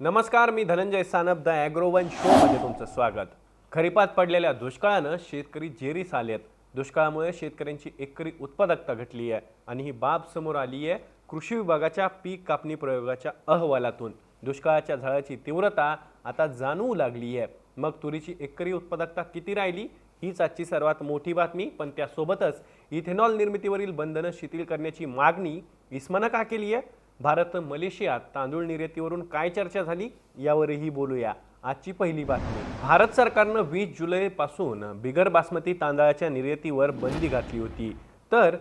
नमस्कार मी धनंजय सानप द ॲग्रोवन शोमध्ये तुमचं स्वागत. खरीपात पडलेल्या दुष्काळानं शेतकरी जेरीस आलेत. दुष्काळामुळे शेतकऱ्यांची एकरी उत्पादकता घटली आहे आणि ही बाब समोर आली आहे कृषी विभागाच्या पीक कापणी प्रयोगाच्या अहवालातून. दुष्काळाच्या झळाची तीव्रता आता जाणवू लागली आहे. मग तुरीची एकरी उत्पादकता किती राहिली? हीच आजची सर्वात मोठी बातमी. पण त्यासोबतच इथेनॉल निर्मितीवरील बंधनं शिथिल करण्याची मागणी इस्मानं का केली आहे. भारत मलेशियात तांदूळ निर्यातीवरून काय चर्चा झाली यावरही बोलूया. आजची पहिली बातमी. भारत सरकारनं वीस जुलैपासून बिगर बासमती तांदळाच्या निर्यातीवर बंदी घातली होती. तर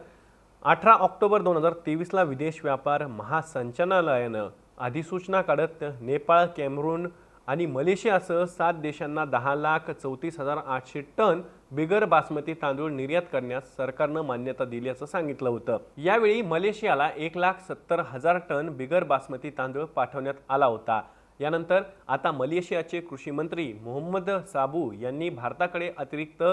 अठरा ऑक्टोबर दोन हजार तेवीसला विदेश व्यापार महासंचालनालयानं अधिसूचना काढत नेपाळ कॅमरून आणि मलेशियासह सात देशांना दहा लाख चौतीस हजार आठशे टन बिगर बासमती तांदूळ निर्यात करण्यास सरकारनं मान्यता दिल्याचं सांगितलं होतं. यावेळी मलेशियाला एक लाख सत्तर हजार टन बिगर बासमती तांदूळ पाठवण्यात आला होता. यानंतर आता मलेशियाचे कृषी मंत्री मोहम्मद साबू यांनी भारताकडे अतिरिक्त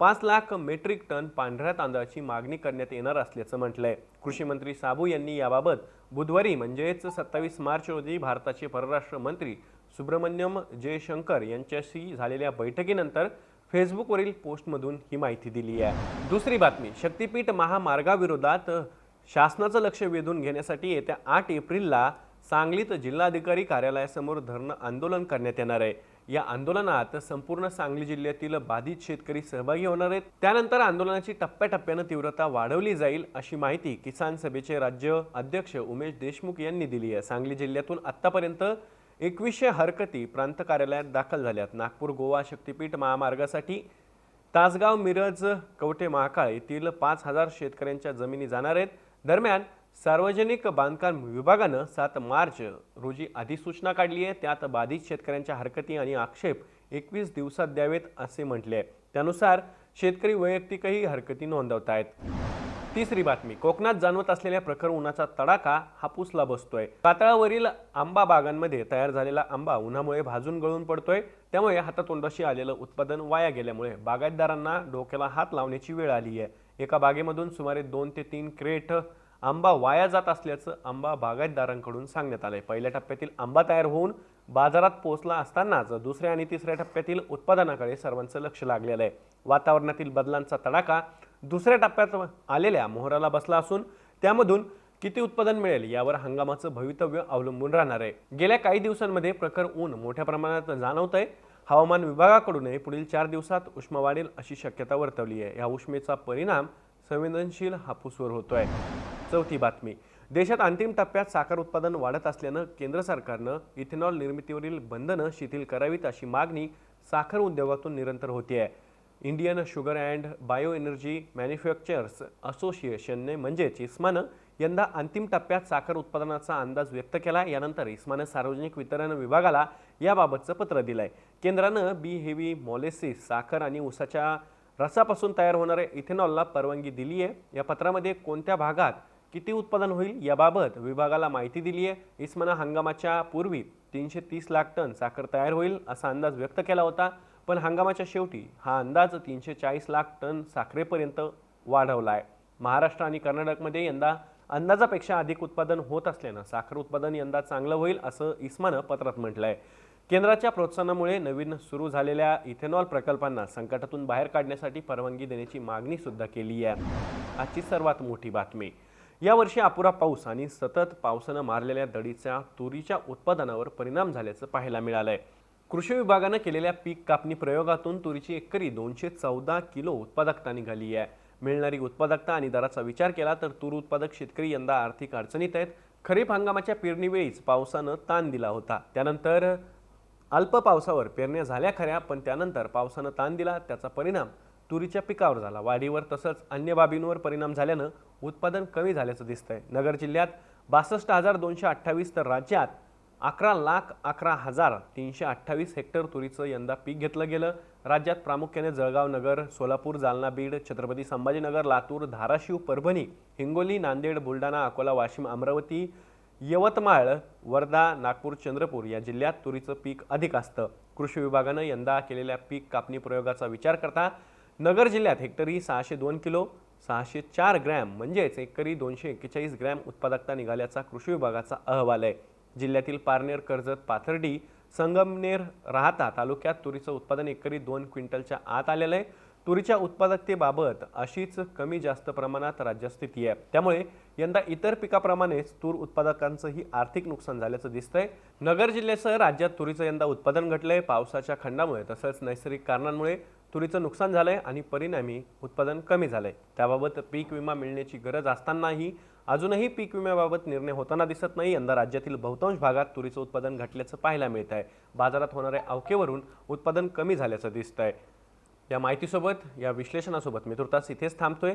पाच लाख मेट्रिक टन पांढऱ्या तांदळाची मागणी करण्यात येणार असल्याचं म्हटलंय. कृषी मंत्री साबू यांनी याबाबत बुधवारी म्हणजेच सत्तावीस मार्च रोजी भारताचे परराष्ट्र मंत्री सुब्रमण्यम जयशंकर यांच्याशी झालेल्या बैठकीनंतर फेसबुकवरील पोस्टमधून ही माहिती दिली आहे. दुसरी बातमी शक्तीपीठ महामार्गाविरोधात शासनाचं लक्ष वेधून घेण्यासाठी येत्या आठ एप्रिलला सांगलीत जिल्हाधिकारी कार्यालयासमोर धरणं आंदोलन करण्यात येणार आहे. या आंदोलनात संपूर्ण सांगली जिल्ह्यातील बाधित शेतकरी सहभागी होणार आहेत. त्यानंतर आंदोलनाची टप्प्याटप्प्यानं तीव्रता वाढवली जाईल अशी माहिती किसान सभेचे राज्य अध्यक्ष उमेश देशमुख यांनी दिली आहे. सांगली जिल्ह्यातून आत्तापर्यंत एकवीसशे हरकती प्रांत कार्यालयात दाखल झाल्यात. नागपूर गोवा शक्तीपीठ महामार्गासाठी तासगाव मिरज कवठे महाकाळ येथील पाच हजार शेतकऱ्यांच्या जमिनी जाणार आहेत. दरम्यान सार्वजनिक बांधकाम विभागानं सात मार्च रोजी अधिसूचना काढली आहे. त्यात बाधित शेतकऱ्यांच्या हरकती आणि आक्षेप एकवीस दिवसात द्यावेत असे म्हटले आहे. त्यानुसार शेतकरी वैयक्तिकही हरकती नोंदवत आहेत तिसरी बातमी कोकणात जाणवत असलेल्या प्रखर उन्हाचा तडाखा हापूसला बसतोय. कातळावरील आंबा बागांमध्ये तयार झालेला आंबा उन्हामुळे भाजून गळून पडतोय. त्यामुळे हातातोंडाशी आलेलं उत्पादन वाया गेल्यामुळे बागायतदारांना डोक्याला हात लावण्याची वेळ आली आहे. एका बागेमधून सुमारे दोन ते तीन क्रेट आंबा वाया जात असल्याचं आंबा बागायतदारांकडून सांगण्यात आलंय. पहिल्या टप्प्यातील आंबा तयार होऊन बाजारात पोहोचला असतानाच दुसऱ्या आणि तिसऱ्या टप्प्यातील उत्पादनाकडे सर्वांचं लक्ष लागलेलं आहे. वातावरणातील बदलांचा तडाखा दुसऱ्या टप्प्यात आलेल्या मोहराला बसला असून त्यामधून किती उत्पादन मिळेल यावर हंगामाचं भवितव्य अवलंबून राहणार आहे. गेल्या काही दिवसांमध्ये प्रखर ऊन मोठ्या प्रमाणात जाणवत आहे हवामान विभागाकडूनही पुढील चार दिवसात उष्मा वाढेल अशी शक्यता वर्तवली आहे. या उष्मेचा परिणाम संवेदनशील हापूसवर होतोय. चौथी बातमी. देशात अंतिम टप्प्यात साखर उत्पादन वाढत असल्यानं केंद्र सरकारनं इथेनॉल निर्मितीवरील बंधनं शिथिल करावीत अशी मागणी साखर उद्योगातून निरंतर होती आहे Indian sugar and bio energy manufacturers असोसिएशनने म्हणजेच इस्मानं यंदा अंतिम टप्प्यात साखर उत्पादनाचा अंदाज व्यक्त केला. यानंतर इस्मानं सार्वजनिक वितरण विभागाला याबाबतचं पत्र दिलं आहे केंद्रानं बी हेवी मॉलेसिस साखर आणि ऊसाच्या रसापासून तयार होणाऱ्या इथेनॉलला परवानगी दिली आहे या पत्रामध्ये कोणत्या भागात किती उत्पादन होईल याबाबत विभागाला माहिती दिली आहे इस्मानं हंगामाच्या पूर्वी तीनशे तीस लाख टन साखर तयार होईल असा अंदाज व्यक्त केला होता. पण हंगामाच्या शेवटी हा अंदाज तीनशे चाळीस लाख टन साखरेपर्यंत वाढवला आहे महाराष्ट्र आणि कर्नाटकमध्ये यंदा अंदाजापेक्षा अधिक उत्पादन होत असल्यानं साखर उत्पादन यंदा चांगलं होईल असं इस्मानं पत्रात म्हटलं आहे केंद्राच्या प्रोत्साहनामुळे नवीन सुरू झालेल्या इथेनॉल प्रकल्पांना संकटातून बाहेर काढण्यासाठी परवानगी देण्याची मागणी सुद्धा केली आहे. आजची सर्वात मोठी बातमी. यावर्षी अपुरा पाऊस आणि सतत पावसानं मारलेल्या दडीच्या तुरीच्या उत्पादनावर परिणाम झाल्याचं पाहायला मिळालं आहे कृषी विभागानं केलेल्या पीक कापणी प्रयोगातून तुरीची एकरी दोनशे चौदा किलो उत्पादकता निघाली आहे. मिळणारी उत्पादकता आणि दराचा विचार केला तर तूर उत्पादक शेतकरी यंदा आर्थिक अडचणीत आहेत. खरीप हंगामाच्या पेरणीवेळीच पावसानं ताण दिला होता. त्यानंतर अल्प पावसावर पेरण्या झाल्या खऱ्या पण त्यानंतर पावसानं ताण दिला. त्याचा परिणाम तुरीच्या पिकावर झाला. वाढीवर तसंच अन्य बाबींवर परिणाम झाल्यानं उत्पादन कमी झाल्याचं दिसतंय. नगर जिल्ह्यात बासष्ट हजार दोनशे अठ्ठावीस तर राज्यात अकरा लाख अकरा हजार तीनशे अठ्ठावीस हेक्टर तुरीचं यंदा पीक घेतलं गेलं. राज्यात प्रामुख्याने जळगाव नगर सोलापूर जालना बीड छत्रपती संभाजीनगर लातूर धाराशिव परभणी हिंगोली नांदेड बुलढाणा अकोला वाशिम अमरावती यवतमाळ वर्धा नागपूर चंद्रपूर या जिल्ह्यात तुरीचं पीक अधिक असतं. कृषी विभागानं यंदा केलेल्या पीक कापणी प्रयोगाचा विचार करता नगर जिल्ह्यात हेक्टरी सहाशे दोन किलो सहाशे चार ग्रॅम म्हणजेच एकरी दोनशे एक्केचाळीस ग्रॅम उत्पादकता निघाल्याचा कृषी विभागाचा अहवाल आहे. जिल्ह्यातील पारनेर कर्जत पाथर्डी संगमनेर राहता तालुक्यात तुरीचं उत्पादन एकरी दोन क्विंटलच्या आत आलेलं आहे. तुरीच्या उत्पादकतेबाबत अशीच कमी जास्त प्रमाणात राज्यस्थिती आहे. त्यामुळे यंदा इतर पिकाप्रमाणेच तूर उत्पादकांचंही आर्थिक नुकसान झाल्याचं दिसतंय. नगर जिल्ह्यासह राज्यात तुरीचं यंदा उत्पादन घटलंय. पावसाच्या खंडामुळे तसंच नैसर्गिक कारणांमुळे तुरीचं नुकसान झालं आहे आणि परिणामी उत्पादन कमी झालं आहे त्याबाबत पीक विमा मिळण्याची गरज असतानाही अजूनही पीक विम्याबाबत निर्णय होताना दिसत नाही. यंदा राज्यातील बहुतांश भागात तुरीचं उत्पादन घटल्याचं पाहायला मिळत आहे बाजारात होणाऱ्या अवकेवरून उत्पादन कमी झाल्याचं दिसतंय. या माहितीसोबत या विश्लेषणासोबत मी तुर्तास इथेच थांबतोय.